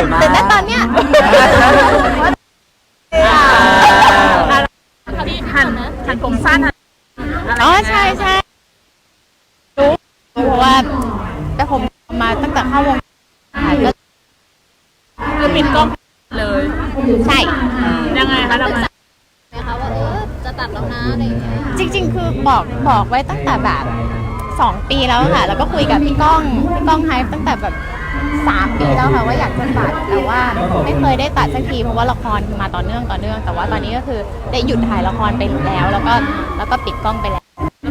อยมากตื่นเต้นตอนเนี้ยที่หันหันผมสั้นหันอะไรอ๋อใช่ใช่รู้เพราะว่า แต่ผมมาตั้งแต่เข้าวงการก็คือปิดกล้องเลยใช่ยังไงคะทำไมไหมคะว่าเออจะตัดแล้วนะอะไรอย่างเงี้ยจริง ๆ คือบอกบอกไว้ตั้งแต่แบบสองปีแล้วค่ะ แล้วก็คุยกับพี่ก้องพี่ก้องไฮตั้งแต่แบบ สามปีแล้วค่ะว่าอยากจะตัดแต่ว่าไม่เคยได้ตัดสักทีเพราะว่าละครมาต่อเนื่องต่อเนื่อง แต่ว่าตอนนี้ก็คือได้หยุดถ่ายละครไปแล้ว แล้วก็แล้วก็ปิดกล้องไปแล้ว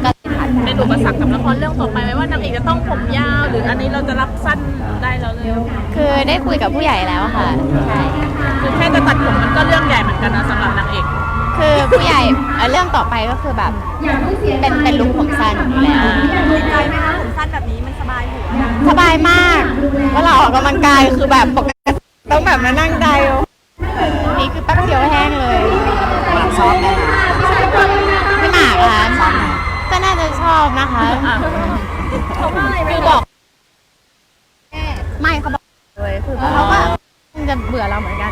ก็เลยตัดเป็นอุปสรรคกับละครเรื่องต่อไปไหมว่านางเอกจะต้องผมยาว หรืออันนี้เราจะรับสั้นได้แล้วเลยคือได้คุยกับผู้ใหญ่แล้วค่ะใช่คือแค่จะตัดผมมันก็เรื่องใหญ่เหมือนกันนะสำหรับนางเอกคือผู้ใหญ่เอ่อเรื่องต่อไปก็คือแบบเป็นเป็นลุคผมสั้นอยู่แล้วใจไหมคะผมสั้นแบบนี้มัน สบายหัวสบายมากเวลาออกกำลังกายคือแบบปกติต้องแบบมานั่งไดร์นี่คือแป๊บเดียวแห้งเลยหมากชอบไหมคะพี่หมากคะก็น่าจะชอบนะคะอะเขาว่าอะไรไหมคือบอกไม่เขาบอกเลยคือเขาว่าคงจะเบื่อเราเหมือนกัน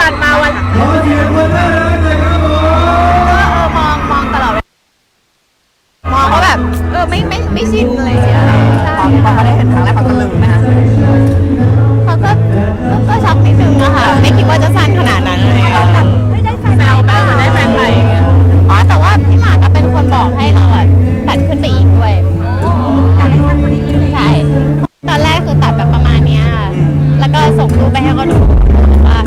ตัดมาวันก็เอ ออไม่ไม่ไม่ชินเลยเสียใช่ตอนตอนเขาได้เห็นครั้งแรกเขาตะลึงไหมคะเขาก็ก็ก็ช็อกนิดนึงอะค่ะไม่คิดว่าจะสั้นขนาดนั้นเลยอะไม่ได้แฟนแซวบ้างเหมือนได้แฟนใหม่อย่างเงี้ยอ๋อแต่ว่าพี่หมากก็เป็นคนบอกให้เราอะตัดขึ้นไปอีกด้วยใช่ตอนแรกคือตัดแบบประมาณเนี้ย แล้วก็ส่งรูปไปให้เขาดูว่า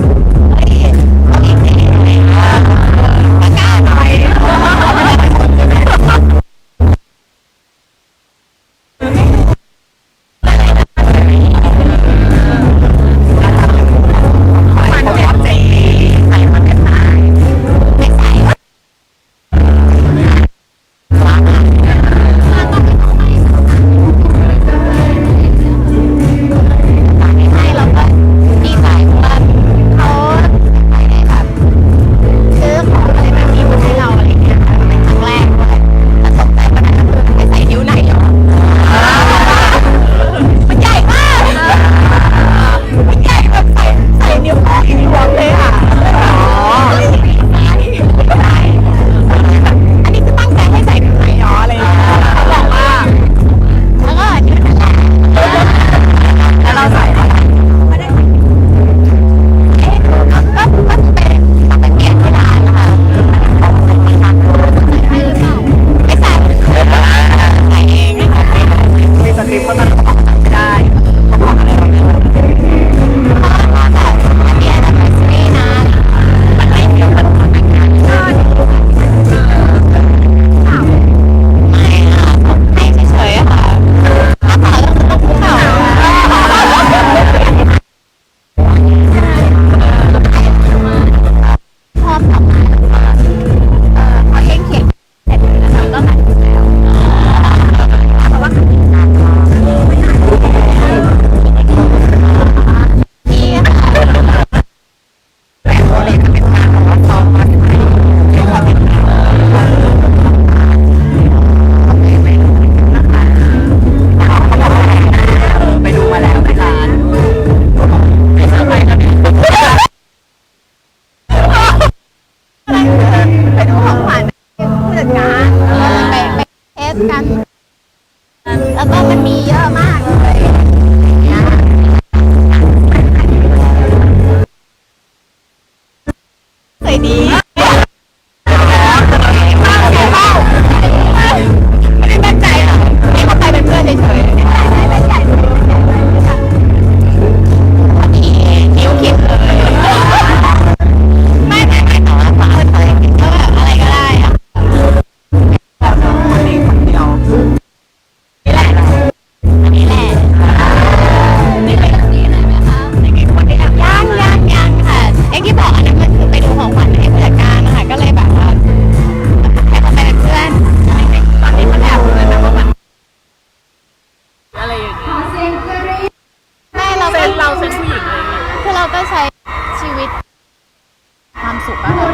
มีเยอะมาก อย่างเงี้ยไม่เราเซก็นเราเซนผู้หญิงไงเงี้ยคือเราก็ใช้ชีวิต ความสุขอะค่ะ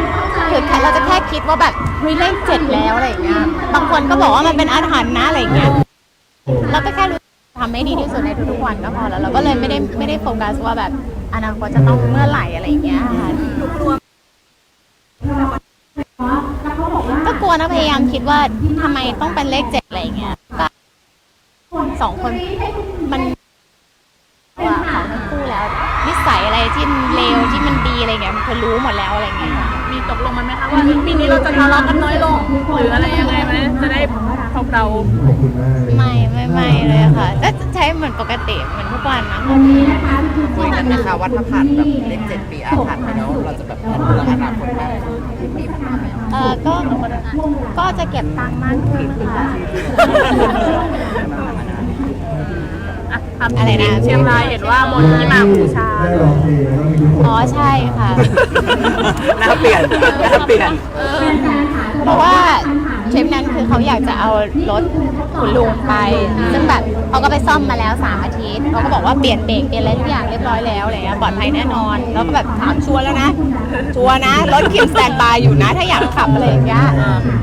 คือแค่เราจะแค่คิดว่าแบบเฮ้ยเลขเจ็ดแล้วอะไรอย่างเงี้ย บางคนก็บอกว่ามันเป็นอาถรรพ์นะอะไรอย่างเงี้ยเราก็แค่รู้ทำให้ดีที่สุดในทุกๆวันก็พอแล้ว เราก็เลยไม่ได้ไม่ได้โฟกัสว่าแบบอนาคตจะต้องเมื่อไหร่อะไรอย่างเงี้ยค่ะก็กลัวนะพยายามคิดว่าทำไมต้องเป็นเลขเจ็ดอะไรอย่างเงี้ยก็ สองคนมันว่าของทั้งคู่แล้ว นิสัยอะไรที่เลวที่มันดีอะไรเงี้ยมันเธอรู้หมดแล้วอะไรเงี้ยมีตกลงมันไหมคะว่าปีนี้เราจะทะเลาะกันน้อยลงหรืออะไรยังไงไหมจะได้พบเราไม่ไม่ไม่เลยค่ะก็ใช้เหมือนปกติเหมือนทุกวันนะคะคุยกันนะคะว่าถ้าผ่านแบบเลขเจ็ดปีอาถรรพ์ไปแล้วเราจะแบบเรื่องอนาคตมากขึ้นมีปัญหาไหมเออก็ก็จะเก็บตังค์มากขึ้นค่ะอะ ทำอะไรนะเชียงรายเห็นว่าบนที่มาบูชา อ๋อใช่ค่ะ หน้าเปลี่ยนหน้าเปลี่ยน เพราะว่า ทริปนั้นคือเขาอยากจะเอารถคุณลุงไป ซึ่งแบบเขาก็ไปซ่อมมาแล้วสามอาทิตย์เขาก็บอกว่าเปลี่ยนเบรกเปลี่ยนอะไรทุกอย่างเรียบร้อยแล้วอะไรเงี้ยปลอดภัยแน่นอน แล้วก็แบบถามชัวร์แล้วนะ ชัวร์นะรถคิมสแตนบายอยู่นะ ถ้าอยากขับอะไรอย่างเงี้ย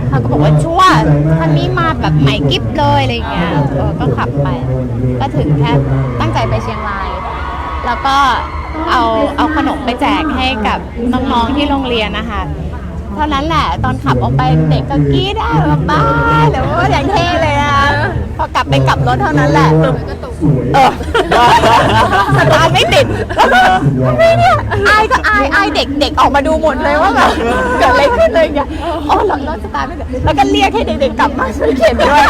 เขาก็บอกว่าชัวร์คันนี้มาแบบใหม่กิ๊บเลยอะไรเงี้ยเออก็ขับไป ก็ถึงแค่ตั้งใจไปเชียงราย แล้วก็เอาเอาขนมไปแจกให้กับน้องๆที่โรงเรียนนะคะ ท่านั้นแหละ ตอนขับออกไปเด็กก็กรี๊ดได้แบบบ้าหรือว่าอย่างเท่เลยนะพอกลับไปกลับรถเท่านั้นแหละเออสตาร์ทไม่ติดแล้วก็ทำไมเนี่ยอายก็อายอายเด็กเด็กออกมาดูหมดเลยว่าแบบเกิดอะไรขึ้นเลยอย่างเงี้ยอ๋อรถรถสตาร์ทไม่ติดแล้วก็เรียกให้เด็กๆกลับมาช่วยเข็นด้วย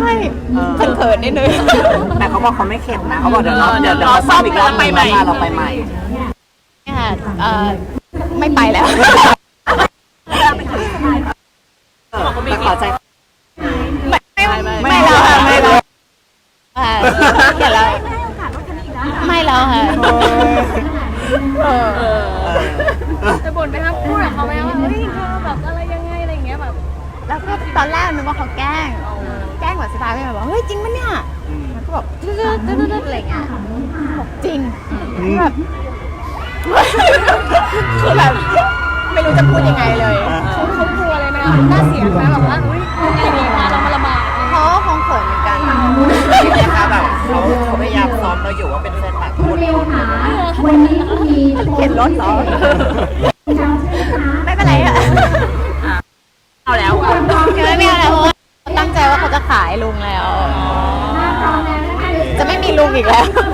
ใช่เขินๆนิดนึงแต่เขาบอกเขาไม่เข็ดนะเขาบอกเดี๋ยวเราเดี๋ยวเดี๋ยวเราซ่อมอีกรอบหนึ่งแล้วพาเราไปใหม่ เอ่อไม่ไปแล้ว แต่ขอใจไม่ไม่ไม่แล้วค่ะไม่แล้วค่ะเดี๋ยวเราไม่แล้วค่ะจะบ่นไหมครับพูดกับเขาไหมว่าเฮ้ยเธอแบบอะไรยังไงอะไรอย่างเงี้ยแบบแล้วก็ตอนแรกนึกว่าเขาแกล้ง แกล้งแบบสไตล์ไม่แบบว่าเฮ้ยจริงปะเนี่ยแล้วก็บอกดื้อๆดื้อๆอะไรอย่างเงี้ยบอกจริงแบบ คือแบบไม่รู้จะพูดยังไงเลยเขาเขากลัวอะไรไหมคะหน้าเสียไหมแบบว่าอุ้ยยังไงดีพาเรามาละหมาดเขาก็คงเขินเหมือนกันนะคะแบบเขาเขาพยายามซ้อมเราอยู่ว่าเป็นแฟนหลักคนเข็นรถเหรอไม่เป็นไรอะเอาแล้วยังไม่เอาแล้วเพราะว่าตั้งใจว่าเขาจะขายลุงแล้วจะไม่มีลุงอีกแล้วสงสารลุงอะ